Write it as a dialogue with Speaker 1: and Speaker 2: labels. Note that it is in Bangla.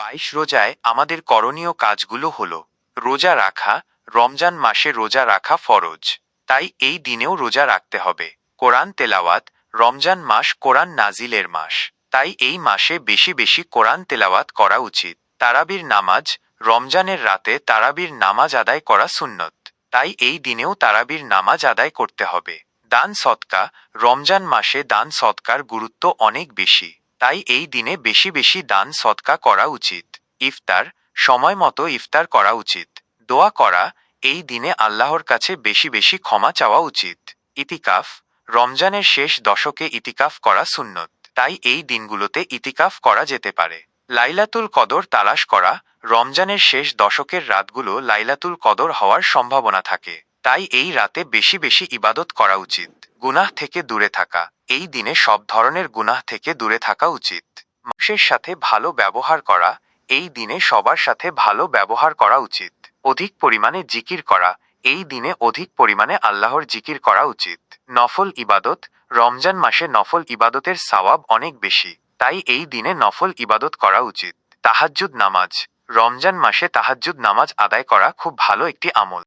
Speaker 1: বাইশ রোজায় আমাদের করণীয় কাজগুলো হল, রোজা রাখা, রমজান মাসে রোজা রাখা ফরজ। তাই এই দিনেও রোজা রাখতে হবে। কোরআন তেলাওয়াত, রমজান মাস কোরআন নাজিলের মাস। তাই এই মাসে বেশি বেশি কোরআন তেলাওয়াত করা উচিত। তারাবির নামাজ, রমজানের রাতে তারাবির নামাজ আদায় করা সুন্নত। তাই এই দিনেও তারাবির নামাজ আদায় করতে হবে। দান সৎকা, রমজান মাসে দান সৎকার গুরুত্ব অনেক বেশি। তাই এই দিনে বেশি বেশি দান সৎকা করা উচিত। ইফতার, সময় মতো ইফতার করা উচিত। দোয়া করা, এই দিনে আল্লাহর কাছে বেশি বেশি ক্ষমা চাওয়া উচিত। ইতিকাফ, রমজানের শেষ দশকে ইতিকাফ করা সুন্নত। তাই এই দিনগুলোতে ইতিকাফ করা যেতে পারে। লাইলাতুল কদর তালাশ করা, রমজানের শেষ দশকের রাতগুলো লাইলাতুল কদর হওয়ার সম্ভাবনা থাকে। তাই এই রাতে বেশি বেশি ইবাদত করা উচিত। গুনাহ থেকে দূরে থাকা। এই দিনে সব ধরনের গুনাহ থেকে দূরে থাকা উচিত। মানুষের সাথে ভালো ব্যবহার করা, এই দিনে সবার সাথে ভালো ব্যবহার করা উচিত। অধিক পরিমাণে জিকির করা, এই দিনে অধিক পরিমাণে আল্লাহর জিকির করা উচিত। নফল ইবাদত, রমজান মাসে নফল ইবাদতের সওয়াব অনেক বেশি, তাই এই দিনে নফল ইবাদত করা উচিত। তাহাজ্জুদ নামাজ, রমজান মাসে তাহাজ্জুদ নামাজ আদায় করা খুব ভালো একটি আমল.